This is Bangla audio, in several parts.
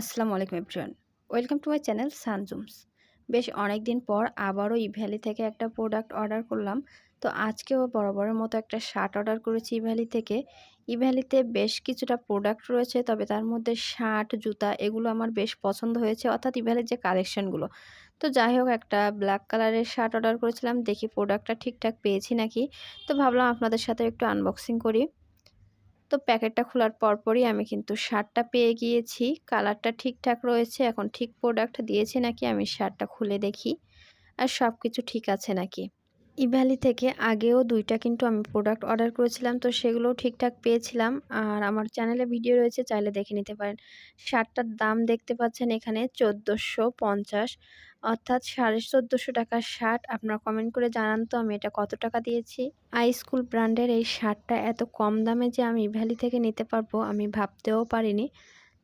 আসসালামু আলাইকুম everyone. Welcome to my channel Sanjum's. বেশ অনেক দিন পর আবারও ইভ্যালি থেকে একটা প্রোডাক্ট অর্ডার করলাম। তো আজকেও বরাবরের মতো একটা শার্ট অর্ডার করেছি ইভ্যালি থেকে। ইভ্যালিতে বেশ কিছুটা প্রোডাক্ট রয়েছে, তবে তার মধ্যে শার্ট, জুতা এগুলো আমার বেশ পছন্দ হয়েছে, অর্থাৎ ইভ্যালির যে কালেকশানগুলো। তো যাই হোক, একটা ব্ল্যাক কালারের শার্ট অর্ডার করেছিলাম, দেখি প্রোডাক্টটা ঠিকঠাক পেয়েছি নাকি। তো ভাবলাম আপনাদের সাথে একটু আনবক্সিং করি। তো প্যাকেটটা খোলার পরপরই আমি কিন্তু শার্টটা পেয়ে গিয়েছি। কালারটা ঠিকঠাক রয়েছে, এখন ঠিক প্রোডাক্ট দিয়েছে নাকি আমি শার্টটা খুলে দেখি। আর সব কিছু ঠিক আছে নাকি? ইভ্যালি থেকে আগেও দুইটা কিন্তু আমি প্রোডাক্ট অর্ডার করেছিলাম, তো সেগুলোও ঠিকঠাক পেয়েছিলাম। আর আমার চ্যানেলে ভিডিও রয়েছে, চাইলে দেখে নিতে পারেন। শার্টটার দাম দেখতে পাচ্ছেন এখানে চোদ্দোশো পঞ্চাশ। অর্থাৎ সাড়ে চোদ্দোশো টাকার শার্ট। আপনারা কমেন্ট করে জানান তো আমি এটা কত টাকা দিয়েছি। আই স্কুল ব্র্যান্ডের এই শার্টটা এত কম দামে যে আমি ইভ্যালি থেকে নিতে পারব, আমি ভাবতেও পারিনি।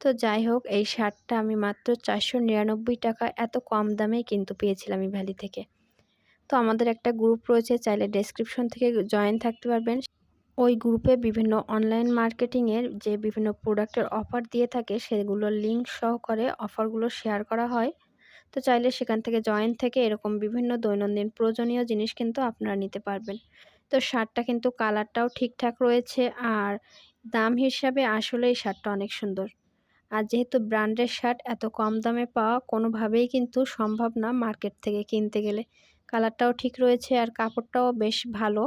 তো যাই হোক, এই শার্টটা আমি মাত্র চারশো নিরানব্বই টাকা এত কম দামে কিন্তু পেয়েছিলাম ইভ্যালি থেকে। তো আমাদের একটা গ্রুপ রয়েছে, চাইলে ডেসক্রিপশন থেকে জয়েন থাকতে পারবেন। ওই গ্রুপে বিভিন্ন অনলাইন মার্কেটিংয়ের যে বিভিন্ন প্রোডাক্টের অফার দিয়ে থাকে, সেগুলোর লিঙ্ক সহকারে অফারগুলো শেয়ার করা হয়। তো চাইলে সেখান থেকে জয়েন থেকে এরকম বিভিন্ন দৈনন্দিন প্রয়োজনীয় জিনিস কিন্তু আপনারা নিতে পারবেন। তো শার্টটা কিন্তু কালারটাও ঠিকঠাক রয়েছে আর দাম হিসাবে আসলে এই শার্টটা অনেক সুন্দর। আর যেহেতু ব্র্যান্ডের শার্ট, এত কম দামে পাওয়া কোনোভাবেই কিন্তু সম্ভব না মার্কেট থেকে কিনতে গেলে। কালারটাও ঠিক রয়েছে আর কাপড়টাও বেশ ভালো।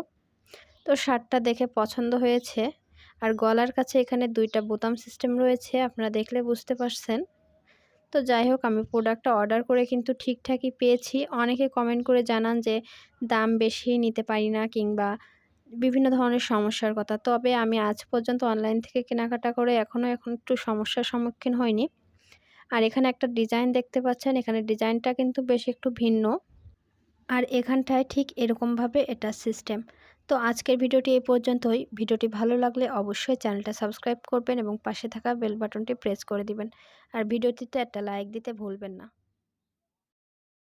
তো শার্টটা দেখে পছন্দ হয়েছে। আর গলার কাছে এখানে দুইটা বোতাম সিস্টেম রয়েছে, আপনারা দেখলে বুঝতে পারছেন। তো যাই হোক, আমি প্রোডাক্টটা অর্ডার করে কিন্তু ঠিকঠাকই পেয়েছি। অনেকে কমেন্ট করে জানান যে দাম বেশি নিতে পারি না কিংবা বিভিন্ন ধরনের সমস্যার কথা। তবে আমি আজ পর্যন্ত অনলাইন থেকে কেনাকাটা করে এখনও এখন একটু সমস্যার সম্মুখীন হয়নি আর এখানে একটা ডিজাইন দেখতে পাচ্ছেন। এখানে ডিজাইনটা কিন্তু বেশ একটু ভিন্ন। আর এখানটায় ঠিক এরকমভাবে এটা সিস্টেম। তো আজকের ভিডিওটি এই পর্যন্তই। ভিডিওটি ভালো লাগলে অবশ্যই চ্যানেলটা সাবস্ক্রাইব করবেন এবং পাশে থাকা বেল বাটনটি প্রেস করে দিবেন। আর ভিডিওটিতে একটা লাইক দিতে ভুলবেন না।